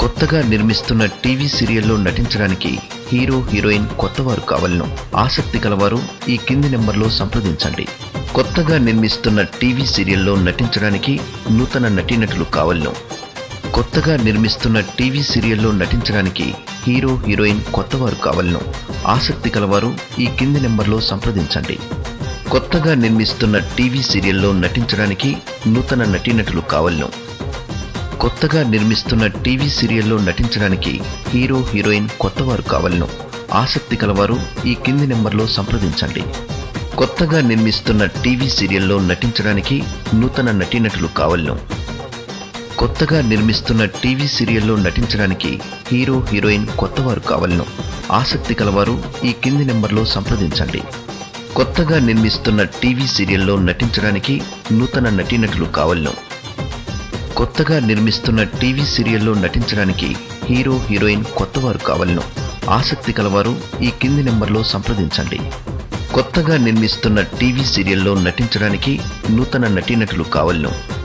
కొత్తగా నిర్మిస్తున్న టీవీ సీరియల్లో నటించడానికి హీరో హీరోయిన్ కొత్తవారు కావాలను ఆసక్తి కలవారు ఈ కింది నెంబర్లో సంప్రదించండి. కొత్తగా నిర్మిస్తున్న టీవీ సీరియల్లో నటించడానికి నూతన నటీనటులు కావాలను. కొత్తగా నిర్మిస్తున్న టీవీ సీరియల్లో నటించడానికి హీరో హీరోయిన్ కొత్తవారు కావాలను ఆసక్తి కలవారు ఈ కింది నెంబర్లో సంప్రదించండి. కొత్తగా నిర్మిస్తున్న టీవీ సీరియల్లో నటించడానికి నూతన నటీనటులు కావాలను కొత్తగా నిర్మిస్తున్న టీవీ సీరియల్లో నటించడానికి హీరో హీరోయిన్ కొత్తవారు కావలను ఆసక్తి కలవారు ఈ కింది నెంబర్లో సంప్రదించండి. కొత్తగా నిర్మిస్తున్న టీవీ సీరియల్లో నటించడానికి నూతన నటీనటులు కావలను కొత్తగా నిర్మిస్తున్న టీవీ సీరియల్లో నటించడానికి హీరో హీరోయిన్ కొత్తవారు కావలను ఆసక్తి కలవారు ఈ కింది నెంబర్లో సంప్రదించండి. కొత్తగా నిర్మిస్తున్న టీవీ సీరియల్లో నటించడానికి నూతన నటీనటులు కావలను కొత్తగా నిర్మిస్తున్న టీవీ సీరియల్లో నటించడానికి హీరో హీరోయిన్ కొత్తవారు కావాలను ఆసక్తి కలవారు ఈ కింది నెంబర్లో సంప్రదించండి. కొత్తగా నిర్మిస్తున్న టీవీ సీరియల్లో నటించడానికి నూతన నటీనటులు కావాలను